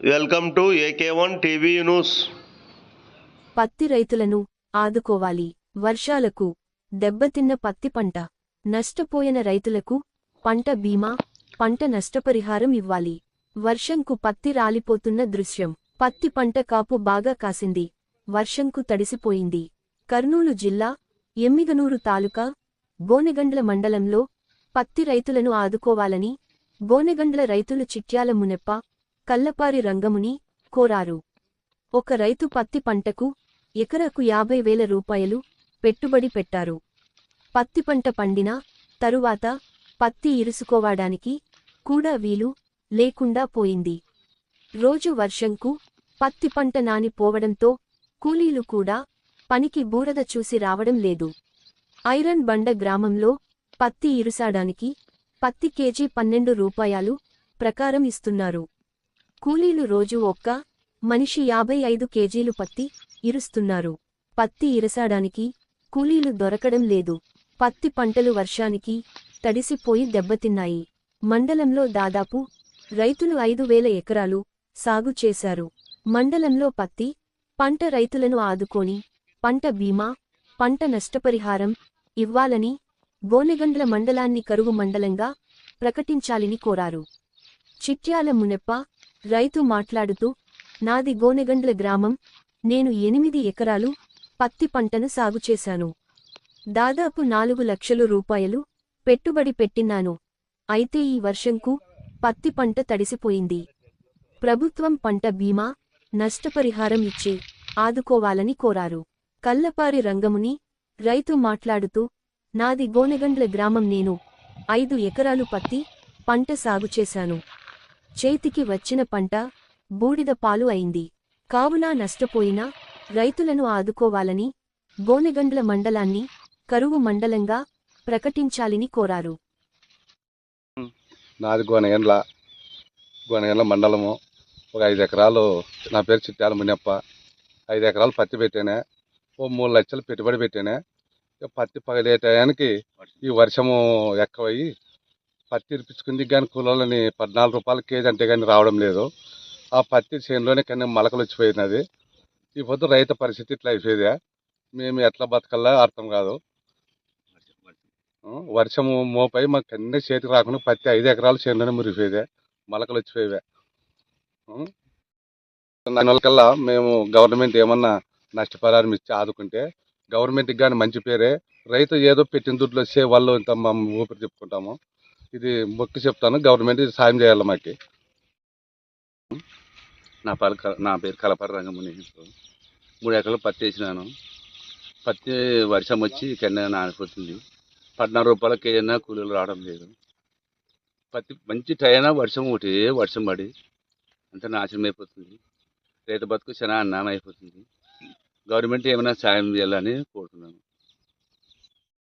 Welcome to AK one TV news. పత్తి రైతులను ఆదుకోవాలి. వర్షాలకు దెబ్బతిన్న పత్తి పంట నష్టపోయిన రైతులకు పంట బీమా పంట నష్టపరిహారం ఇవ్వాలి. వర్షంకు పత్తి రాలిపోతున్న దృశ్యం. పత్తి పంట కాపు బాగా కాసింది. వర్షంకు తడిసిపోయింది. కర్నూలు జిల్లా ఎమ్మిగనూరు తాలూకా గోనెగండ్ల మండలంలో పత్తి రైతులను ఆదుకోవాలని గోనెగండ్ల రైతులు చిట్యాల మునెప్ప కల్లపారి రంగముని కోరారు. ఒక రైతు పత్తి పంటకు ఎకరాకు యాభై వేల రూపాయలు పెట్టుబడి పెట్టారు. పత్తి పంట పండిన తరువాత పత్తి ఇరుసుకోవడానికి కూడా వీలు లేకుండా పోయింది. రోజు వర్షంకు పత్తి పంట నానిపోవడంతో కూలీలు కూడా పనికి బూరద చూసి రావడం లేదు. ఐరన్ బండ గ్రామంలో పత్తి ఇరుసాడానికి పత్తి కేజీ పన్నెండు రూపాయలు ప్రకారం ఇస్తున్నారు. కూలీలు రోజు ఒక్క మనిషి యాభై ఐదు కేజీలు పత్తి ఇరుస్తున్నారు. పత్తి ఇరసాడానికి కూలీలు దొరకడం లేదు. పత్తి పంటలు వర్షానికి తడిసిపోయి దెబ్బతిన్నాయి. మండలంలో దాదాపు రైతులు ఐదు వేల ఎకరాలు సాగు చేశారు. మండలంలో పత్తి పంట రైతులను ఆదుకొని పంట బీమా పంట నష్టపరిహారం ఇవ్వాలని గోనెగండ్ల మండలాన్ని కరువు మండలంగా ప్రకటించాలని కోరారు. చిట్యాల మునెప్ప రైతు మాట్లాడుతూ నాది గోనెగండ్ల గ్రామం. నేను ఎనిమిది ఎకరాలు పత్తి పంటను సాగు చేశాను. దాదాపు నాలుగు లక్షలు రూపాయలు పెట్టుబడి పెట్టినాను అయితే ఈ వర్షంకు పత్తి పంట తడిసిపోయింది. ప్రభుత్వం పంట బీమా నష్టపరిహారం ఇచ్చి ఆదుకోవాలని కోరారు. కల్లపారి రంగముని రైతు మాట్లాడుతూ నాది గోనెగండ్ల గ్రామం. నేను ఐదు ఎకరాలు పత్తి పంట సాగు చేశాను. చేతికి వచ్చిన పంట బూడిద పాలు అయింది. కావున నష్టపోయిన రైతులను ఆదుకోవాలని గోనెగండ్ల మండలాన్ని కరువు మండలంగా ప్రకటించాలని కోరారు. నాది గోనగండ్ల గోనగండ్ల మండలము. ఒక ఐదు ఎకరాలు నా పేరు చిట్టాల మునియప్ప. ఐదు ఎకరాలు పత్తి పెట్టానే ఓ మూడు లక్షలు పెట్టుబడి పెట్టానే పత్తి పగలే టయానికి ఈ వర్షము ఎక్కువయ్యి పత్తి ఇరిపించుకుంది కానీ కూలీలని పద్నాలుగు రూపాయల కేజీ అంటే కానీ రావడం లేదు. ఆ పత్తి చేనులోనే కానీ మొలకలు వచ్చిపోయినది. ఈ పొద్దు రైతు పరిస్థితి ఇట్లా అయిపోయేదే. మేము ఎట్లా బతకల్లా అర్థం కాదు. వర్షము మోపై మాకు అన్నీ చేతికి రాకుండా పత్తి ఐదు ఎకరాలు చేనులోనే మురిగిపోయేదే. మొలకలు వచ్చిపోయేవే దానివల్ల మేము గవర్నమెంట్ ఏమన్నా నష్టపరిహారం ఇచ్చి ఆదుకుంటే గవర్నమెంట్కి కానీ మంచి పేరే. రైతు ఏదో పెట్టిన దుడ్లు వచ్చే వాళ్ళు ఇంత మా ఊపిరి చెప్పుకుంటాము ఇది మొక్కి చెప్తాను. గవర్నమెంట్ ఇది సాయం చేయాలి మాకు. నా పాలు నా పేరు కలపర రంగముని. మూడు ఎకరాలు పత్తి వేసినాను. పత్తి వర్షం వచ్చి కింద నానిపోతుంది. పద్నాలుగు రూపాయల కేజీనా కూలీలు రావడం లేదు. పత్తి మంచి టైనా వర్షం ఒకటి వర్షం పడి అంత నాశనం అయిపోతుంది. రైతు బతుకు చాలా అన్నం అయిపోతుంది గవర్నమెంట్ ఏమైనా సాయం చేయాలని కోరు